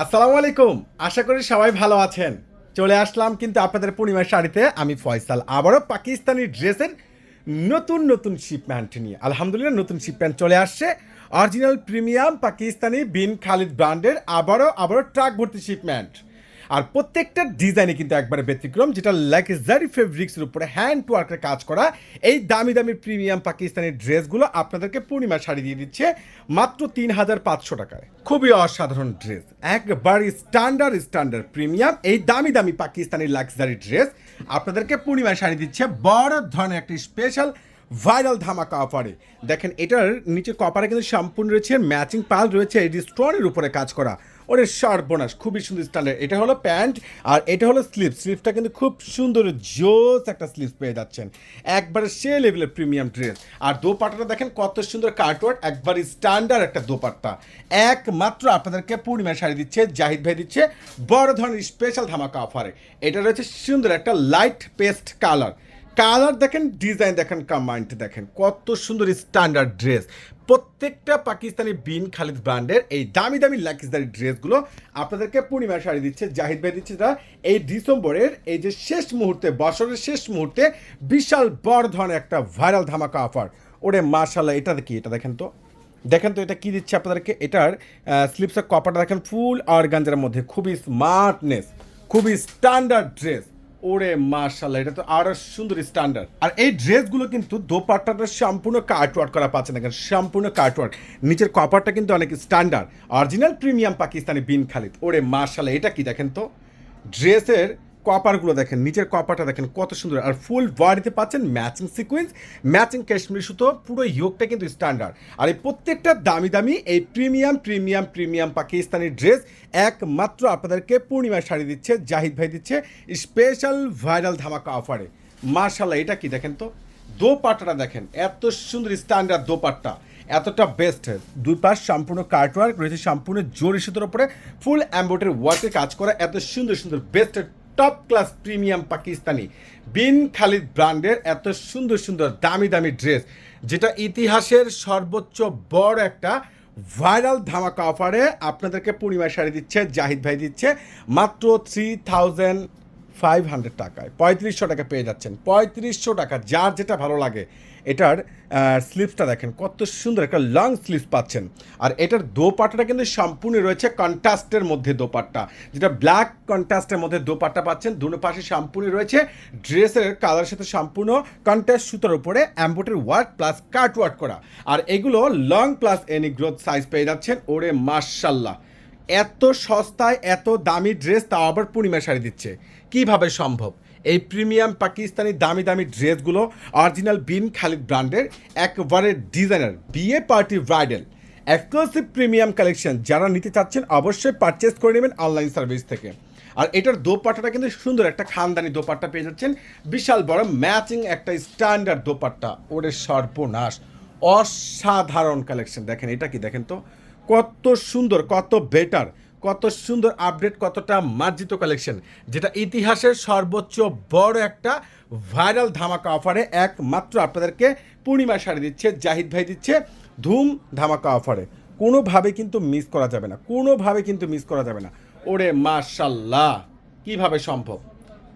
আসসালামু আলাইকুম। আশা করি সবাই ভালো আছেন। চলে আসলাম কিন্তু আপনাদের পূর্ণিমার শাড়িতে। আমি ফয়সাল, আবারও পাকিস্তানি ড্রেসের নতুন নতুন শিপম্যান্ট নিয়ে। আলহামদুলিল্লাহ, নতুন শিপম্যান্ট চলে আসছে। অরিজিনাল প্রিমিয়াম পাকিস্তানি বিন খালিদ ব্র্যান্ডের, আবারও আবারও ট্রাক ভর্তি শিপম্যান্ট আর প্রত্যেকটা ডিজাইনে কিন্তু একবারে ব্যতিক্রম, যেটা লাক্সারি ফেব্রিক্সের উপরে হ্যান্ড ওয়ার্কের কাজ করা। এই দামি দামি প্রিমিয়াম পাকিস্তানি ড্রেসগুলো আপনাদেরকে পূর্ণিমা শাড়ি দিয়ে দিচ্ছে মাত্র তিন হাজার পাঁচশো টাকায়। খুবই অসাধারণ ড্রেস একবারই স্ট্যান্ডার্ড স্ট্যান্ডার্ড প্রিমিয়াম এই দামি দামি পাকিস্তানি লাক্সারি ড্রেস আপনাদেরকে পূর্ণিমা শাড়ি দিচ্ছে বড় ধরনের একটি স্পেশাল ভাইরাল ধামাকা অফারে দেখেন, এটার নিচে কপারে কিন্তু সম্পূর্ণ রয়েছে ম্যাচিং পাল রয়েছে এটি স্টোনের উপরে কাজ করা। ওরে সর্বনাশ, খুবই সুন্দর স্টাইলের। এটা হলো প্যান্ট আর এটা হলো স্লিপ। স্লিপটা কিন্তু খুব সুন্দর, জোস একটা স্লিপ পেয়ে যাচ্ছেন। একবারে সে লেভেলের প্রিমিয়াম ড্রেস আর দোপাট্টাটা দেখেন কত সুন্দর কার্টওয়ার্ড একবার স্ট্যান্ডার্ড একটা দোপাট্টা। একমাত্র আপনাদেরকে পূর্ণিমা শাড়ি দিচ্ছে, জাহিদ ভাই দিচ্ছে বড় ধরনের স্পেশাল ধামাকা অফারে এটা রয়েছে সুন্দর একটা লাইট পেস্ট কালার কালার দেখেন, ডিজাইন দেখেন কমান্ড দেখেন, কত সুন্দর স্ট্যান্ডার্ড ড্রেস প্রত্যেকটা পাকিস্তানি বিন খালিদ ব্র্যান্ডের এই দামি দামি লাকিসদারি ড্রেসগুলো আপনাদেরকে পূর্ণিমা শাড়ি দিচ্ছে, জাহিদ ভাই দিচ্ছে তারা এই ডিসেম্বরের এই যে শেষ মুহূর্তে, বছরের শেষ মুহূর্তে বিশাল বড় ধরনের একটা ভাইরাল ধামাকা অফার ওরে মাশাল্লাহ এটা কি? এটা দেখেন তো। দেখেন তো এটা কি দিচ্ছে আপনাদেরকে? এটার স্লিপসের কপারটা দেখেন ফুল অর্গানজার মধ্যে। খুবই স্মার্টনেস খুবই স্ট্যান্ডার্ড ড্রেস ওরে মার্শাল্লাহ এটা তো আরও সুন্দর স্ট্যান্ডার্ড আর এই ড্রেসগুলো কিন্তু দোপাট্টাটা সম্পূর্ণ কার্টওয়ার্ক করা পাচ্ছে না কেন সম্পূর্ণ কার্টওয়ার্ক নিচের কপারটা কিন্তু অনেক standard original premium Pakistani Bin Khalid, ওরে মার্শাল এটা কি দেখেন তো? ড্রেসের কপারগুলো দেখেন, নিচের কপারটা দেখেন কত সুন্দর। আর ফুল বডিতে পাচ্ছেন ম্যাচিং সিকোয়েন্স ম্যাচিং কাশ্মীর সুতো, পুরো ইয়োগটা কিন্তু স্ট্যান্ডার্ড আর এই প্রত্যেকটা দামি দামি এই premium premium premium Pakistani dress একমাত্র আপনাদেরকে পূর্ণিমা শাড়ি দিচ্ছে, জাহিদ ভাই দিচ্ছে স্পেশাল ভাইরাল ধামাকা অফারে মার্শাল্লাহ এটা কি দেখেন তো? দোপাট্টাটা দেখেন, এত সুন্দর স্ট্যান্ডার্ড দোপাট্টা। এতটা বেস্ট দুই পাশ সম্পূর্ণ কার্টওয়ার্ক রয়েছে সম্পূর্ণ জোর সুতোর উপরে ফুল অ্যাম্বোটারি ওয়ার্কে কাজ করা, এত সুন্দর সুন্দর best top class premium Pakistani Bin Khalid ব্র্যান্ডের এত সুন্দর সুন্দর দামি দামি ড্রেস যেটা ইতিহাসের সর্বোচ্চ বড় একটা ভাইরাল ধামাকা অফারে আপনাদেরকে পূর্ণিমা শাড়ি দিচ্ছে, জাহিদ ভাই দিচ্ছে, মাত্র থ্রি থাউজেন্ড ফাইভ হান্ড্রেড টাকায়, পঁয়ত্রিশশো টাকা পেয়ে যাচ্ছেন। পঁয়ত্রিশশো টাকা, যার যেটা ভালো লাগে, এটার স্লিপসটা দেখেন, কত সুন্দর একটা লং স্লিপস পাচ্ছেন। আর এটার দোপাট্টাটা কিন্তু সম্পূর্ণ রয়েছে কন্ট্রাস্টের মধ্যে দোপাট্টা। যেটা ব্ল্যাক কন্ট্রাস্টের মধ্যে দোপাট্টা পাচ্ছেন দুনো পাশে সম্পূর্ণ রয়েছে ড্রেসের কালারের সাথে সম্পূর্ণ কন্ট্রাস্ট সুতোর উপরে অ্যাম্বোটের ওয়ার্ক প্লাস কাট ওয়ার্ক করা। আর এগুলো long plus any growth size পেয়ে যাচ্ছেন, ওরে মার্শাল্লাহ এত সস্তায়, এত দামি ড্রেস তাও আবার পূর্ণিমা শাড়ি দিচ্ছে। কীভাবে সম্ভব? এই প্রিমিয়াম পাকিস্তানি দামি দামি ড্রেসগুলো অরিজিনাল বিন খালিদ ব্র্যান্ডের, একবারে ডিজাইনার, বিয়ে party bridal. Exclusive premium collection. যারা নিতে চাচ্ছেন অবশ্যই পারচেস করে নেবেন অনলাইন সার্ভিস থেকে। আর এটার দোপাট্টাটা কিন্তু সুন্দর, একটা খানদানি দোপাট্টা পেয়ে যাচ্ছেন। বিশাল বড় ম্যাচিং একটা স্ট্যান্ডার্ড দোপাট্টা। ওরে সর্বনাশ। অসাধারণ কালেকশন। দেখেন, এটা কি দেখেন তো? কত সুন্দর, কত বেটার কত সুন্দর আপডেট কতটা মার্জিত কালেকশন যেটা ইতিহাসের সর্বোচ্চ বড় একটা ভাইরাল ধামাকা অফারে একমাত্র আপনাদেরকে পূর্ণিমা শাড়ি দিচ্ছে, জাহিদ ভাই দিচ্ছে ধুম ধামাকা অফারে কোনোভাবে কিন্তু মিস করা যাবে না, কোনোভাবে কিন্তু মিস করা যাবে না। ওরে মাশাল্লাহ কীভাবে সম্ভব?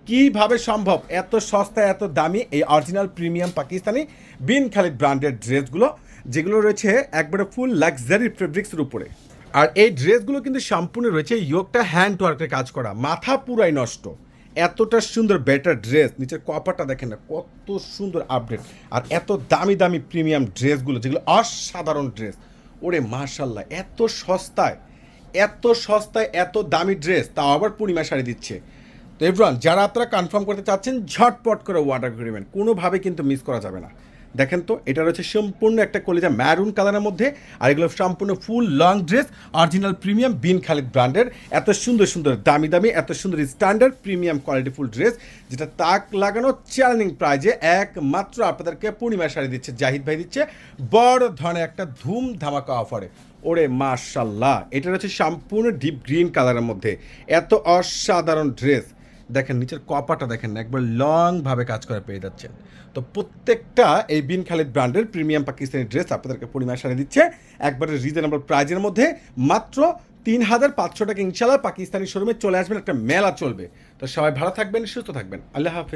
কীভাবে সম্ভব? এত সস্তা এত দামি এই অরিজিনাল প্রিমিয়াম পাকিস্তানি বিন খালিদ ব্র্যান্ডের ড্রেসগুলো যেগুলো রয়েছে একবারে ফুল লাক্সারি ফেব্রিক্সের উপরে। আর এই ড্রেসগুলো কিন্তু সম্পূর্ণ রয়েছে ইয়োগটা হ্যান্ড ওয়ার্কের কাজ করা। মাথা পুরাই নষ্ট। এতটা সুন্দর বেটার ড্রেস নিচের কপারটা দেখেন না, কত সুন্দর আপডেট আর এত দামি দামি প্রিমিয়াম ড্রেসগুলো যেগুলো অসাধারণ ড্রেস ওরে মার্শাল্লাহ এত সস্তায় এত সস্তায় এত দামি ড্রেস তাও আবার পূর্ণিমা শাড়ি দিচ্ছে। তো এভরান যারা আপনারা কনফার্ম করতে চাচ্ছেন, ঝটপট করে অর্ডার করে কোনোভাবে কিন্তু মিস করা যাবে না। দেখেন তো, এটা রয়েছে সম্পূর্ণ একটা কলিজা ম্যারুন কালারের মধ্যে, আর এগুলো সম্পূর্ণ full long dress original premium Bin Khalid ব্র্যান্ডের এত সুন্দর সুন্দর, দামি দামি, এত সুন্দর standard premium quality full dress যেটা তাক লাগানো চ্যালেঞ্জিং প্রাইজে একমাত্র আপনাদেরকে পূর্ণিমা শাড়ি দিচ্ছে, জাহিদ ভাই দিচ্ছে। বড় ধরনের একটা ধুম ধামাকা অফারে ওরে মাশাল্লাহ এটা রয়েছে সম্পূর্ণ ডিপ গ্রিন কালারের মধ্যে। এত অসাধারণ ড্রেস দেখেন, নিচের কপাটা দেখেন একবার লংভাবে কাজ করে পেয়ে যাচ্ছেন। তো প্রত্যেকটা এই বিন খালিদ ব্র্যান্ডের প্রিমিয়াম পাকিস্তানি ড্রেস আপনাদেরকে পরিমাণ সারে দিচ্ছে। একবারে রিজনেবল প্রাইজের মধ্যে মাত্র তিন হাজার পাঁচশো টাকা ইনশাল্লাহ পাকিস্তানি শোরুমে চলে আসবেন, একটা মেলা চলবে। তো সবাই ভালো থাকবেন, সুস্থ থাকবেন। আল্লাহ হাফেজ।